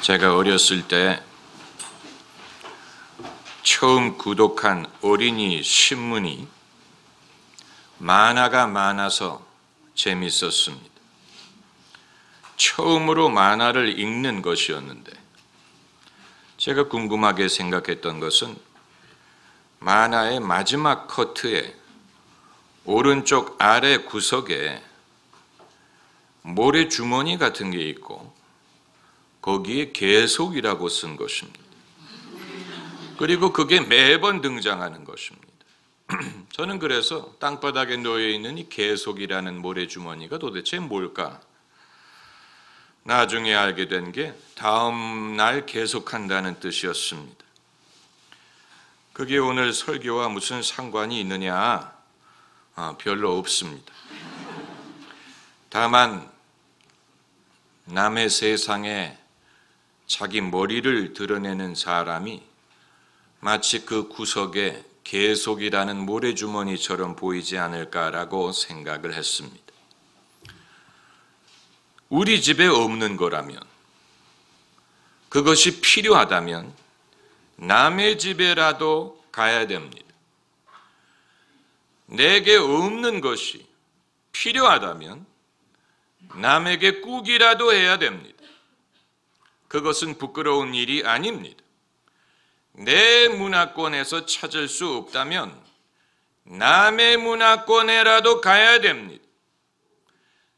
제가 어렸을 때 처음 구독한 어린이 신문이 만화가 많아서 재밌었습니다. 처음으로 만화를 읽는 것이었는데 제가 궁금하게 생각했던 것은 만화의 마지막 커트에 오른쪽 아래 구석에 모래 주머니 같은 게 있고 거기에 계속이라고 쓴 것입니다. 그리고 그게 매번 등장하는 것입니다. 저는 그래서 땅바닥에 놓여 있는 이 계속이라는 모래 주머니가 도대체 뭘까? 나중에 알게 된 게 다음 날 계속한다는 뜻이었습니다. 그게 오늘 설교와 무슨 상관이 있느냐? 아, 별로 없습니다. 다만 남의 세상에 자기 머리를 드러내는 사람이 마치 그 구석에 계속이라는 모래주머니처럼 보이지 않을까라고 생각을 했습니다. 우리 집에 없는 거라면, 그것이 필요하다면, 남의 집에라도 가야 됩니다. 내게 없는 것이 필요하다면, 남에게 꾹이라도 해야 됩니다. 그것은 부끄러운 일이 아닙니다. 내 문화권에서 찾을 수 없다면 남의 문화권에라도 가야 됩니다.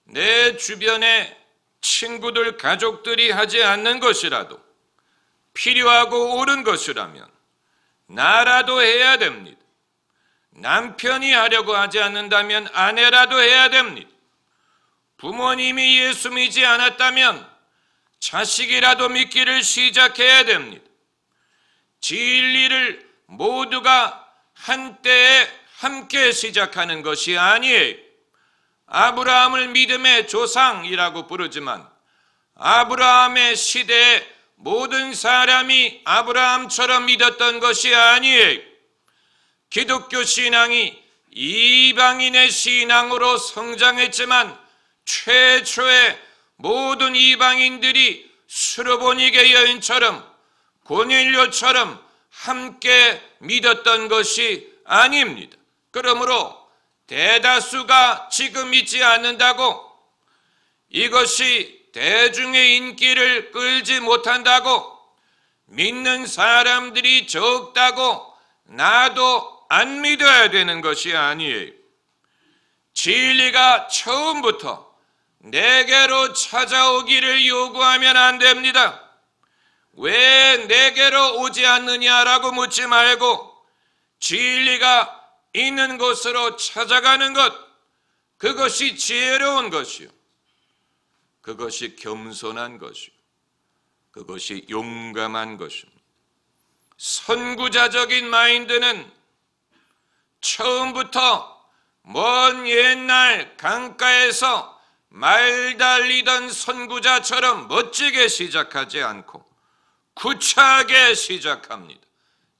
내 주변에 친구들, 가족들이 하지 않는 것이라도 필요하고 옳은 것이라면 나라도 해야 됩니다. 남편이 하려고 하지 않는다면 아내라도 해야 됩니다. 부모님이 예수 믿지 않았다면 자식이라도 믿기를 시작해야 됩니다. 진리를 모두가 한때에 함께 시작하는 것이 아니에요. 아브라함을 믿음의 조상이라고 부르지만 아브라함의 시대에 모든 사람이 아브라함처럼 믿었던 것이 아니에요. 기독교 신앙이 이방인의 신앙으로 성장했지만 최초의 모든 이방인들이 수르보니게 여인처럼 고넬료처럼 함께 믿었던 것이 아닙니다. 그러므로 대다수가 지금 믿지 않는다고 이것이 대중의 인기를 끌지 못한다고 믿는 사람들이 적다고 나도 안 믿어야 되는 것이 아니에요. 진리가 처음부터 내게로 찾아오기를 요구하면 안 됩니다. 왜 내게로 오지 않느냐라고 묻지 말고 진리가 있는 곳으로 찾아가는 것, 그것이 지혜로운 것이요. 그것이 겸손한 것이요. 그것이 용감한 것입니다. 선구자적인 마인드는 처음부터 먼 옛날 강가에서 말 달리던 선구자처럼 멋지게 시작하지 않고 구차하게 시작합니다.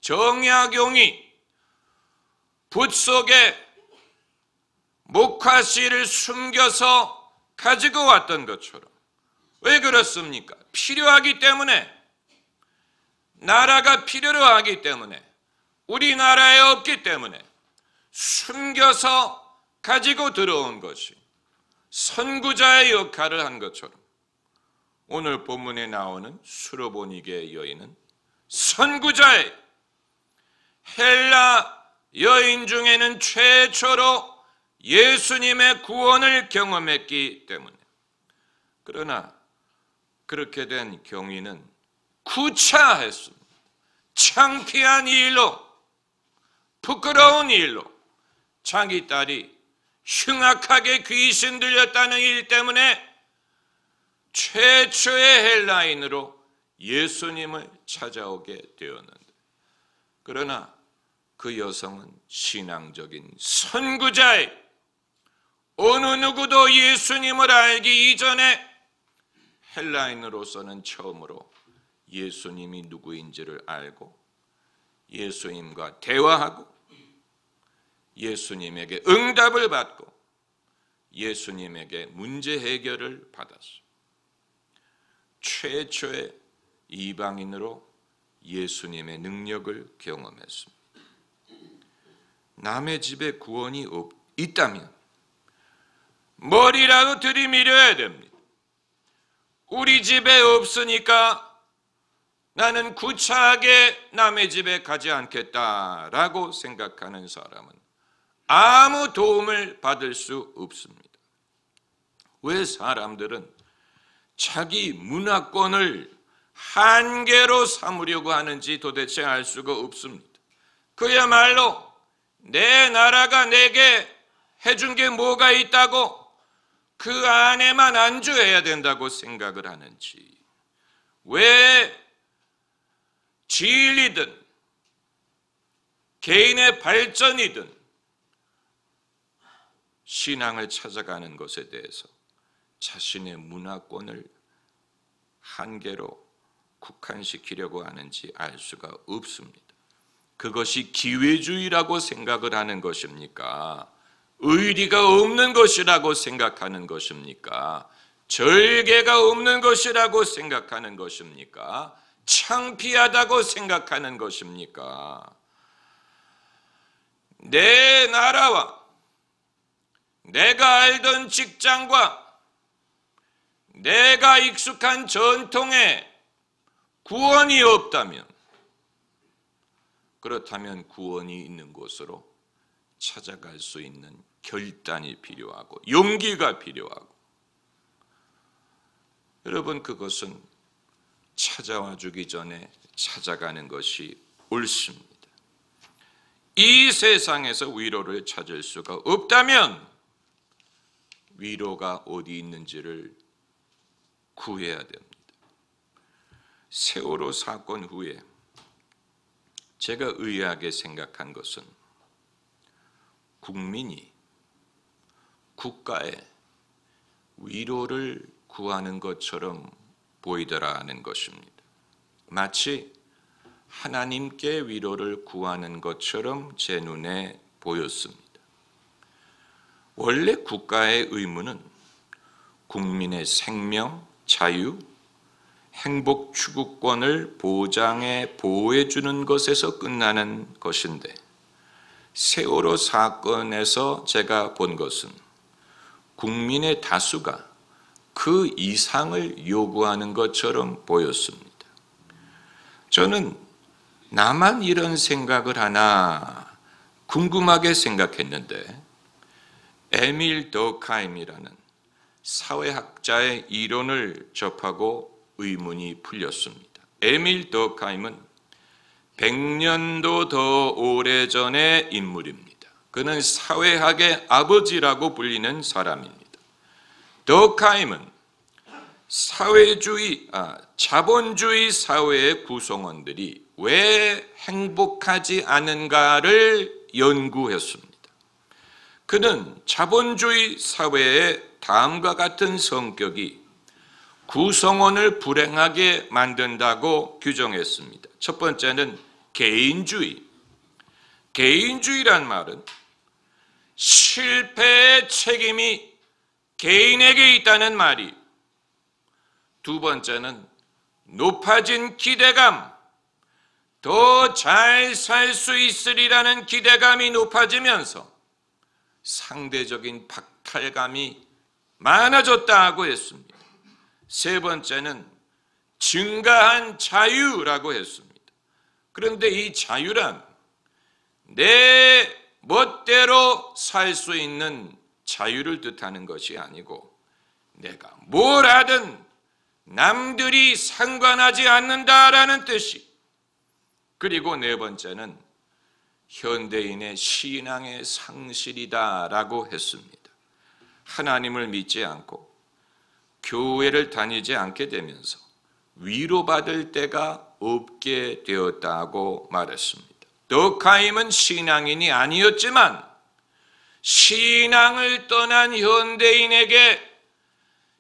정약용이 붓 속에 목화씨를 숨겨서 가지고 왔던 것처럼 왜 그렇습니까? 필요하기 때문에 나라가 필요로 하기 때문에 우리나라에 없기 때문에 숨겨서 가지고 들어온 것이 선구자의 역할을 한 것처럼 오늘 본문에 나오는 수로보니게 여인은 선구자의 헬라 여인 중에는 최초로 예수님의 구원을 경험했기 때문에 그러나 그렇게 된 경위는 구차했습니다. 창피한 일로 부끄러운 일로 자기 딸이 흉악하게 귀신 들렸다는 일 때문에 최초의 헬라인으로 예수님을 찾아오게 되었는데 그러나 그 여성은 신앙적인 선구자의 어느 누구도 예수님을 알기 이전에 헬라인으로서는 처음으로 예수님이 누구인지를 알고 예수님과 대화하고 예수님에게 응답을 받고 예수님에게 문제 해결을 받았어. 최초의 이방인으로 예수님의 능력을 경험했습니다. 남의 집에 구원이 없, 있다면 머리라도 들이밀어야 됩니다. 우리 집에 없으니까 나는 구차하게 남의 집에 가지 않겠다라고 생각하는 사람은 아무 도움을 받을 수 없습니다. 왜 사람들은 자기 문화권을 한계로 삼으려고 하는지 도대체 알 수가 없습니다. 그야말로 내 나라가 내게 해준 게 뭐가 있다고 그 안에만 안주해야 된다고 생각을 하는지, 왜 진리든 개인의 발전이든 신앙을 찾아가는 것에 대해서 자신의 문화권을 한계로 국한시키려고 하는지 알 수가 없습니다. 그것이 기회주의라고 생각을 하는 것입니까? 의리가 없는 것이라고 생각하는 것입니까? 절개가 없는 것이라고 생각하는 것입니까? 창피하다고 생각하는 것입니까? 내 나라와 내가 알던 직장과 내가 익숙한 전통에 구원이 없다면 그렇다면 구원이 있는 곳으로 찾아갈 수 있는 결단이 필요하고 용기가 필요하고 여러분 그것은 찾아와 주기 전에 찾아가는 것이 옳습니다. 이 세상에서 위로를 찾을 수가 없다면 위로가 어디 있는지를 구해야 됩니다. 세월호 사건 후에 제가 의아하게 생각한 것은 국민이 국가에 위로를 구하는 것처럼 보이더라는 것입니다. 마치 하나님께 위로를 구하는 것처럼 제 눈에 보였습니다. 원래 국가의 의무는 국민의 생명, 자유, 행복 추구권을 보장해 보호해 주는 것에서 끝나는 것인데 세월호 사건에서 제가 본 것은 국민의 다수가 그 이상을 요구하는 것처럼 보였습니다. 저는 나만 이런 생각을 하나 궁금하게 생각했는데 에밀 더카임이라는 사회학자의 이론을 접하고 의문이 풀렸습니다. 에밀 더카임은 100년도 더 오래전의 인물입니다. 그는 사회학의 아버지라고 불리는 사람입니다. 더카임은 사회주의, 아, 자본주의 사회의 구성원들이 왜 행복하지 않은가를 연구했습니다. 그는 자본주의 사회의 다음과 같은 성격이 구성원을 불행하게 만든다고 규정했습니다. 첫 번째는 개인주의. 개인주의란 말은 실패의 책임이 개인에게 있다는 말이 두 번째는 높아진 기대감, 더 잘 살 수 있으리라는 기대감이 높아지면서 상대적인 박탈감이 많아졌다고 했습니다. 세 번째는 증가한 자유라고 했습니다. 그런데 이 자유란 내 멋대로 살 수 있는 자유를 뜻하는 것이 아니고 내가 뭘 하든 남들이 상관하지 않는다라는 뜻이 그리고 네 번째는 현대인의 신앙의 상실이다라고 했습니다. 하나님을 믿지 않고 교회를 다니지 않게 되면서 위로받을 때가 없게 되었다고 말했습니다. 더카임은 신앙인이 아니었지만 신앙을 떠난 현대인에게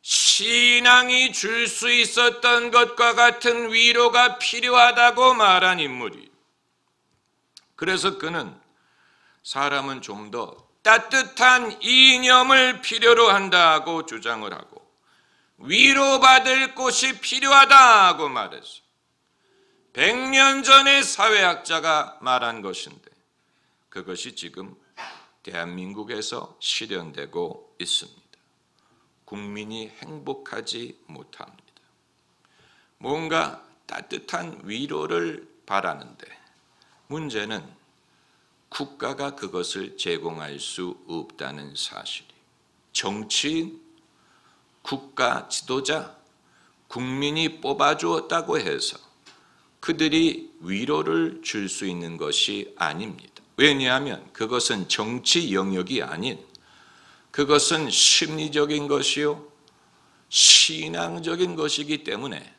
신앙이 줄 수 있었던 것과 같은 위로가 필요하다고 말한 인물이. 그래서 그는 사람은 좀 더 따뜻한 이념을 필요로 한다고 주장을 하고 위로받을 곳이 필요하다고 말했어. 100년 전의 사회학자가 말한 것인데 그것이 지금 대한민국에서 실현되고 있습니다. 국민이 행복하지 못합니다. 뭔가 따뜻한 위로를 바라는데 문제는 국가가 그것을 제공할 수 없다는 사실이 정치인, 국가 지도자, 국민이 뽑아주었다고 해서 그들이 위로를 줄 수 있는 것이 아닙니다. 왜냐하면 그것은 정치 영역이 아닌 그것은 심리적인 것이요 신앙적인 것이기 때문에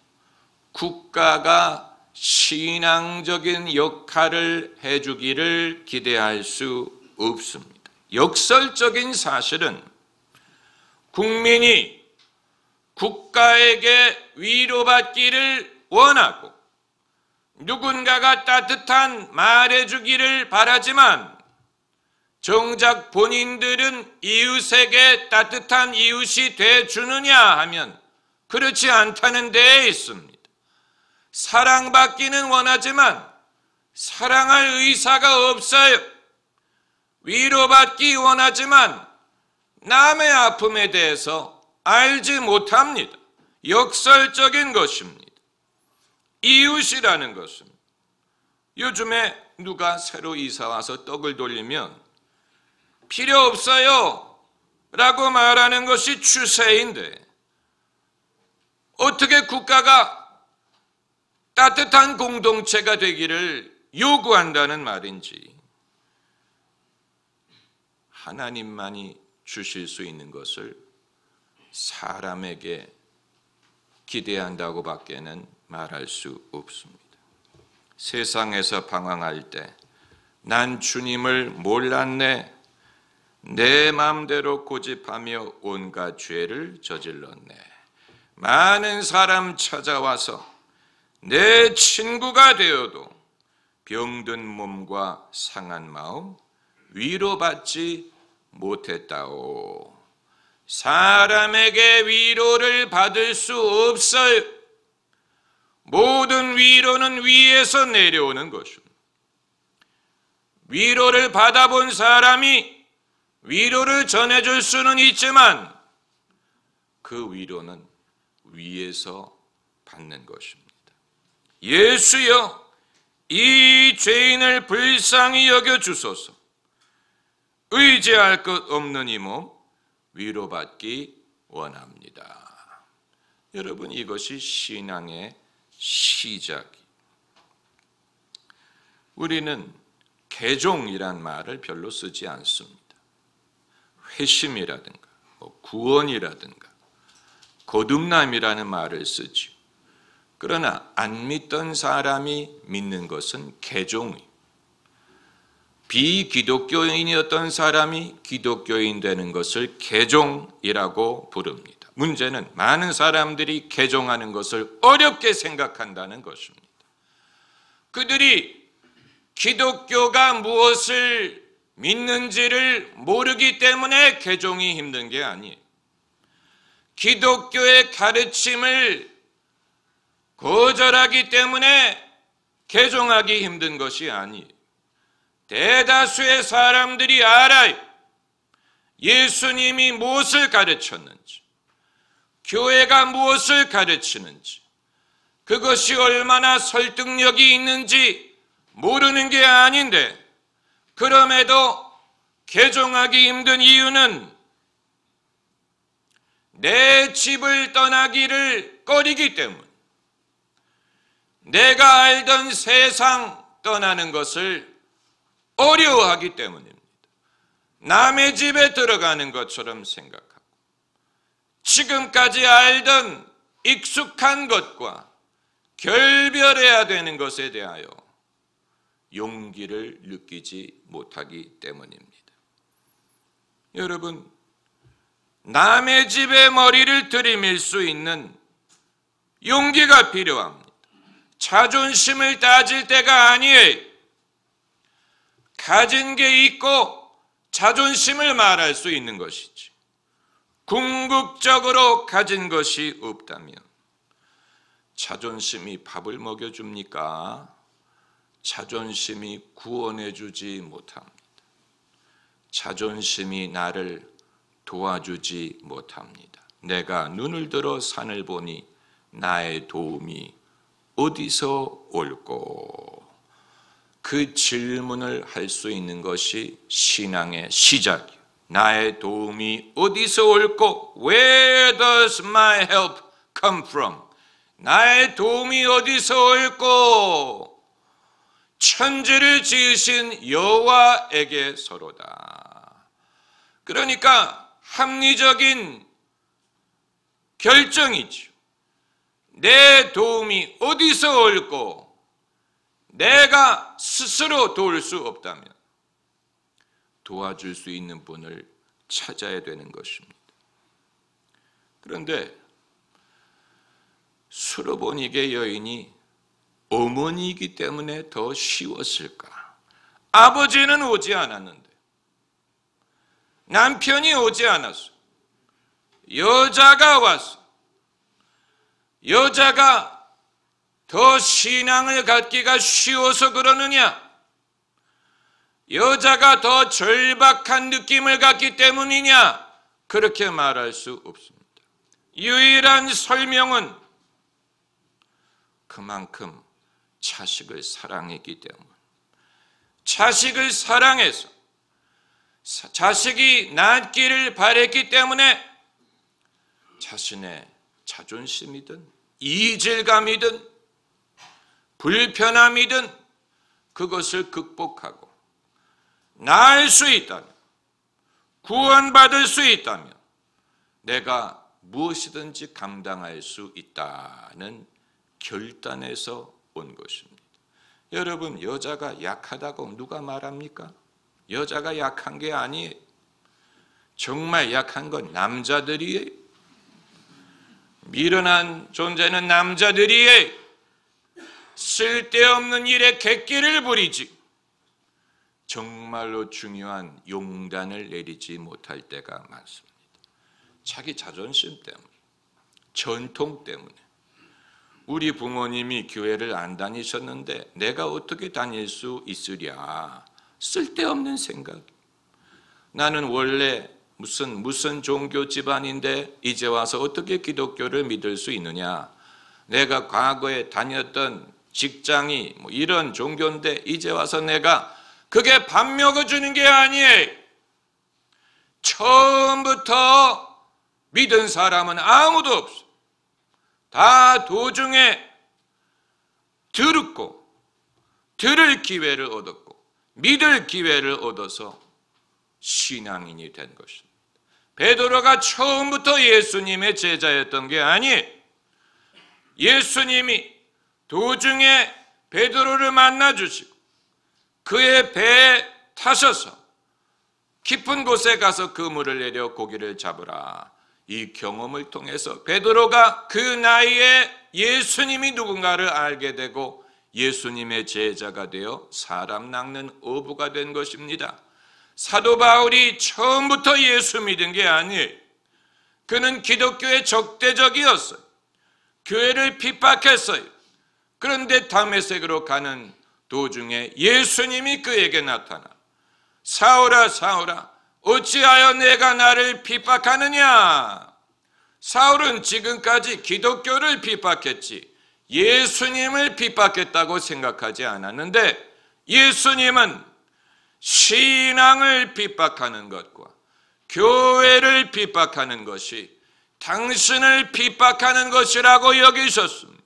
국가가 신앙적인 역할을 해주기를 기대할 수 없습니다. 역설적인 사실은 국민이 국가에게 위로받기를 원하고 누군가가 따뜻한 말해주기를 바라지만 정작 본인들은 이웃에게 따뜻한 이웃이 돼 주느냐 하면 그렇지 않다는 데에 있습니다. 사랑받기는 원하지만 사랑할 의사가 없어요. 위로받기 원하지만 남의 아픔에 대해서 알지 못합니다. 역설적인 것입니다. 이웃이라는 것은 요즘에 누가 새로 이사 와서 떡을 돌리면 필요 없어요 라고 말하는 것이 추세인데 어떻게 국가가 따뜻한 공동체가 되기를 요구한다는 말인지 하나님만이 주실 수 있는 것을 사람에게 기대한다고 밖에는 말할 수 없습니다. 세상에서 방황할 때 난 주님을 몰랐네. 내 마음대로 고집하며 온갖 죄를 저질렀네. 많은 사람 찾아와서 내 친구가 되어도 병든 몸과 상한 마음 위로받지 못했다오. 사람에게 위로를 받을 수 없어요. 모든 위로는 위에서 내려오는 것입니다. 위로를 받아본 사람이 위로를 전해줄 수는 있지만 그 위로는 위에서 받는 것입니다. 예수여, 이 죄인을 불쌍히 여겨 주소서. 의지할 것 없는 이 몸 위로받기 원합니다. 여러분 이것이 신앙의 시작이. 우리는 개종이란 말을 별로 쓰지 않습니다. 회심이라든가 뭐 구원이라든가 거듭남이라는 말을 쓰죠. 그러나 안 믿던 사람이 믿는 것은 개종이. 비기독교인이었던 사람이 기독교인 되는 것을 개종이라고 부릅니다. 문제는 많은 사람들이 개종하는 것을 어렵게 생각한다는 것입니다. 그들이 기독교가 무엇을 믿는지를 모르기 때문에 개종이 힘든 게 아니에요. 기독교의 가르침을 거절하기 때문에 개종하기 힘든 것이 아니에요. 대다수의 사람들이 알아요. 예수님이 무엇을 가르쳤는지. 교회가 무엇을 가르치는지, 그것이 얼마나 설득력이 있는지 모르는 게 아닌데, 그럼에도 개종하기 힘든 이유는 내 집을 떠나기를 꺼리기 때문, 내가 알던 세상 떠나는 것을 어려워하기 때문입니다. 남의 집에 들어가는 것처럼 생각합니다. 지금까지 알던 익숙한 것과 결별해야 되는 것에 대하여 용기를 느끼지 못하기 때문입니다. 여러분, 남의 집에 머리를 들이밀 수 있는 용기가 필요합니다. 자존심을 따질 때가 아니에요. 가진 게 있고 자존심을 말할 수 있는 것이지. 궁극적으로 가진 것이 없다면 자존심이 밥을 먹여줍니까? 자존심이 구원해주지 못합니다. 자존심이 나를 도와주지 못합니다. 내가 눈을 들어 산을 보니 나의 도움이 어디서 올꼬? 그 질문을 할 수 있는 것이 신앙의 시작이요. 나의 도움이 어디서 올꼬? Where does my help come from? 나의 도움이 어디서 올꼬? 천지를 지으신 여호와에게 서로다. 그러니까 합리적인 결정이죠. 내 도움이 어디서 올고 내가 스스로 도울 수 없다면 도와줄 수 있는 분을 찾아야 되는 것입니다. 그런데 수로보니게 여인이 어머니이기 때문에 더 쉬웠을까? 아버지는 오지 않았는데 남편이 오지 않았어. 여자가 왔어. 여자가 더 신앙을 갖기가 쉬워서 그러느냐? 여자가 더 절박한 느낌을 갖기 때문이냐? 그렇게 말할 수 없습니다. 유일한 설명은 그만큼 자식을 사랑했기 때문. 자식을 사랑해서 자식이 낫기를 바랬기 때문에 자신의 자존심이든 이질감이든 불편함이든 그것을 극복하고 나을 수 있다면 구원받을 수 있다면 내가 무엇이든지 감당할 수 있다는 결단에서 온 것입니다. 여러분 여자가 약하다고 누가 말합니까? 여자가 약한 게 아니에요. 정말 약한 건 남자들이에요. 미련한 존재는 남자들이에요. 쓸데없는 일에 객기를 부리지. 정말로 중요한 용단을 내리지 못할 때가 많습니다. 자기 자존심 때문에, 전통 때문에. 우리 부모님이 교회를 안 다니셨는데 내가 어떻게 다닐 수 있으랴. 쓸데없는 생각. 나는 원래 무슨 무슨 종교 집안인데 이제 와서 어떻게 기독교를 믿을 수 있느냐? 내가 과거에 다녔던 직장이 뭐 이런 종교인데 이제 와서 내가 그게 밥 먹어주는 게 아니에요. 처음부터 믿은 사람은 아무도 없어. 다 도중에 들었고 들을 기회를 얻었고 믿을 기회를 얻어서 신앙인이 된 것입니다. 베드로가 처음부터 예수님의 제자였던 게 아니에요. 예수님이 도중에 베드로를 만나 주시고 그의 배에 타셔서 깊은 곳에 가서 그물을 내려 고기를 잡으라. 이 경험을 통해서 베드로가 그 나이에 예수님이 누군가를 알게 되고 예수님의 제자가 되어 사람 낚는 어부가 된 것입니다. 사도 바울이 처음부터 예수 믿은 게 아니에요. 그는 기독교의 적대적이었어요. 교회를 핍박했어요. 그런데 다메섹으로 가는 도중에 예수님이 그에게 나타나 사울아 사울아 어찌하여 내가 나를 핍박하느냐? 사울은 지금까지 기독교를 핍박했지 예수님을 핍박했다고 생각하지 않았는데 예수님은 신앙을 핍박하는 것과 교회를 핍박하는 것이 당신을 핍박하는 것이라고 여기셨습니다.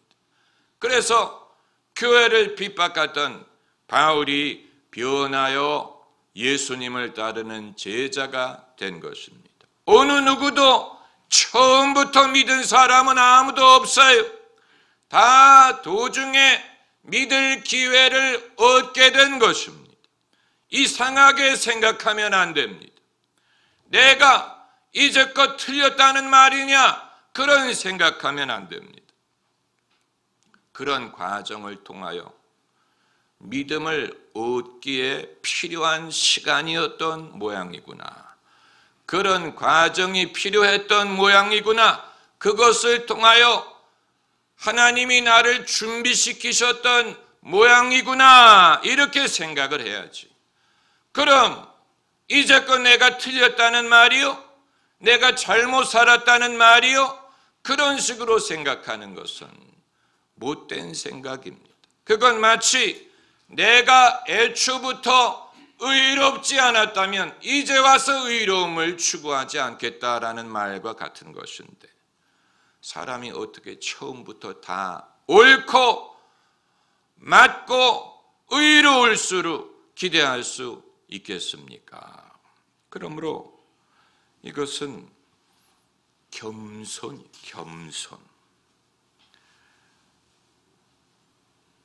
그래서 교회를 핍박하던 바울이 변하여 예수님을 따르는 제자가 된 것입니다. 어느 누구도 처음부터 믿은 사람은 아무도 없어요. 다 도중에 믿을 기회를 얻게 된 것입니다. 이상하게 생각하면 안 됩니다. 내가 이제껏 틀렸다는 말이냐? 그런 생각하면 안 됩니다. 그런 과정을 통하여 믿음을 얻기에 필요한 시간이었던 모양이구나. 그런 과정이 필요했던 모양이구나. 그것을 통하여 하나님이 나를 준비시키셨던 모양이구나 이렇게 생각을 해야지. 그럼 이제껏 내가 틀렸다는 말이요? 내가 잘못 살았다는 말이요? 그런 식으로 생각하는 것은 못된 생각입니다. 그건 마치 내가 애초부터 의롭지 않았다면 이제 와서 의로움을 추구하지 않겠다라는 말과 같은 것인데 사람이 어떻게 처음부터 다 옳고 맞고 의로울수록 기대할 수 있겠습니까? 그러므로 이것은 겸손, 겸손.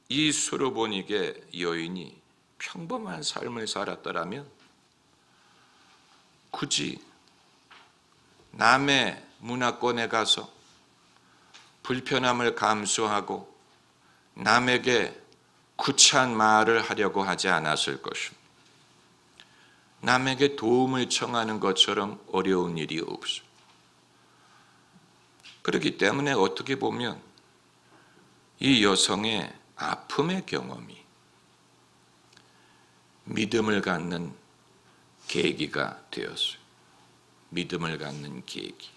이 수로보니게 여인이 평범한 삶을 살았더라면 굳이 남의 문화권에 가서 불편함을 감수하고 남에게 구차한 말을 하려고 하지 않았을 것입니다. 남에게 도움을 청하는 것처럼 어려운 일이 없습니다. 그렇기 때문에 어떻게 보면 이 여성의 아픔의 경험이 믿음을 갖는 계기가 되었어요. 믿음을 갖는 계기.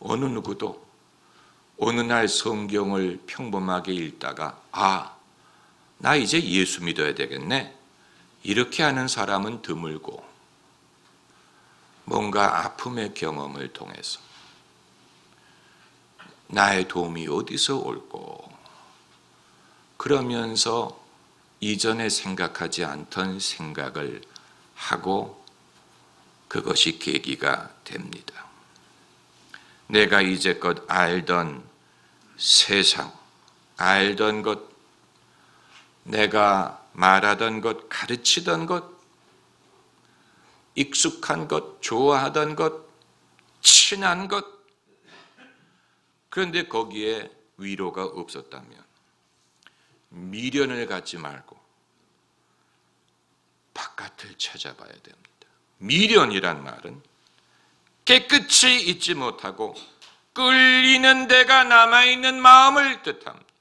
어느 누구도 어느 날 성경을 평범하게 읽다가 아, 나 이제 예수 믿어야 되겠네. 이렇게 하는 사람은 드물고 뭔가 아픔의 경험을 통해서 나의 도움이 어디서 올고 그러면서 이전에 생각하지 않던 생각을 하고 그것이 계기가 됩니다. 내가 이제껏 알던 세상, 알던 것, 내가 말하던 것, 가르치던 것, 익숙한 것, 좋아하던 것, 친한 것, 그런데 거기에 위로가 없었다면 미련을 갖지 말고 바깥을 찾아봐야 됩니다. 미련이란 말은 깨끗이 잊지 못하고 끌리는 데가 남아있는 마음을 뜻합니다.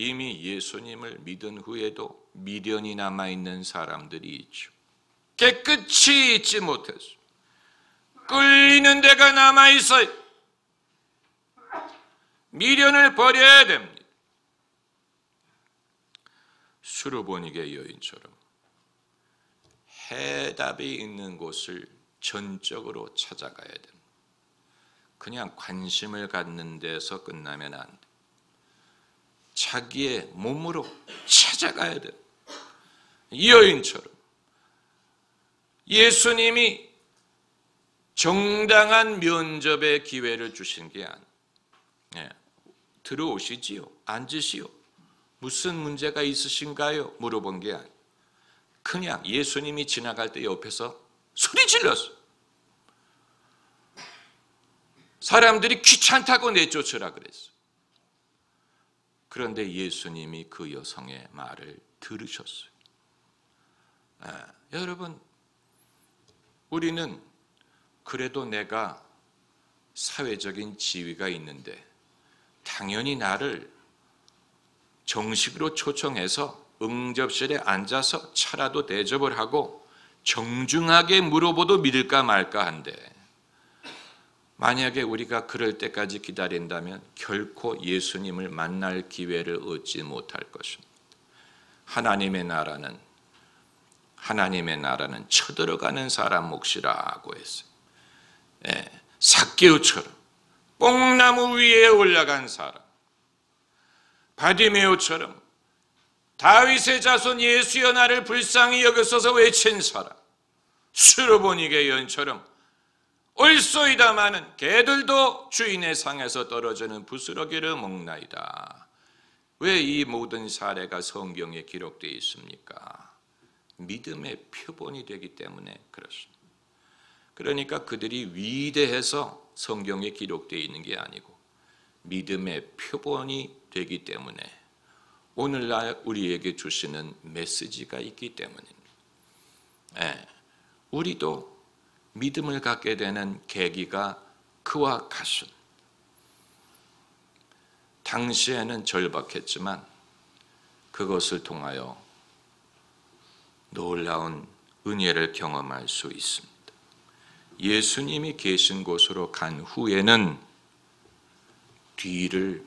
이미 예수님을 믿은 후에도 미련이 남아 있는 사람들이 있죠. 깨끗이 잊지 못했어. 끌리는 데가 남아 있어요. 미련을 버려야 됩니다. 수르보니게 여인처럼 해답이 있는 곳을 전적으로 찾아가야 됩니다. 그냥 관심을 갖는 데서 끝나면 안 돼. 자기의 몸으로 찾아가야 돼. 이 여인처럼 예수님이 정당한 면접의 기회를 주신 게 아니에요. 예. 들어오시지요. 앉으시오. 무슨 문제가 있으신가요? 물어본 게 아니에요. 그냥 예수님이 지나갈 때 옆에서 소리 질렀어. 사람들이 귀찮다고 내쫓으라 그랬어. 그런데 예수님이 그 여성의 말을 들으셨어요. 아, 여러분, 우리는 그래도 내가 사회적인 지위가 있는데 당연히 나를 정식으로 초청해서 응접실에 앉아서 차라도 대접을 하고 정중하게 물어보도 믿을까 말까 한데 만약에 우리가 그럴 때까지 기다린다면 결코 예수님을 만날 기회를 얻지 못할 것입니다. 하나님의 나라는 하나님의 나라는 쳐들어가는 사람 몫이라고 했어요. 예, 사개오처럼 뽕나무 위에 올라간 사람, 바디메오처럼 다윗의 자손 예수여 나를 불쌍히 여겼어서 외친 사람, 수로보니게 연처럼 올소이다마는 개들도 주인의 상에서 떨어지는 부스러기를 먹나이다. 왜 이 모든 사례가 성경에 기록되어 있습니까? 믿음의 표본이 되기 때문에 그렇습니다. 그러니까 그들이 위대해서 성경에 기록되어 있는 게 아니고 믿음의 표본이 되기 때문에 오늘날 우리에게 주시는 메시지가 있기 때문입니다. 네, 우리도 믿음을 갖게 되는 계기가 그와 같은 당시에는 절박했지만 그것을 통하여 놀라운 은혜를 경험할 수 있습니다. 예수님이 계신 곳으로 간 후에는 뒤를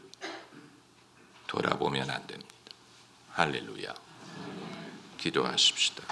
돌아보면 안 됩니다. 할렐루야. 기도하십시다.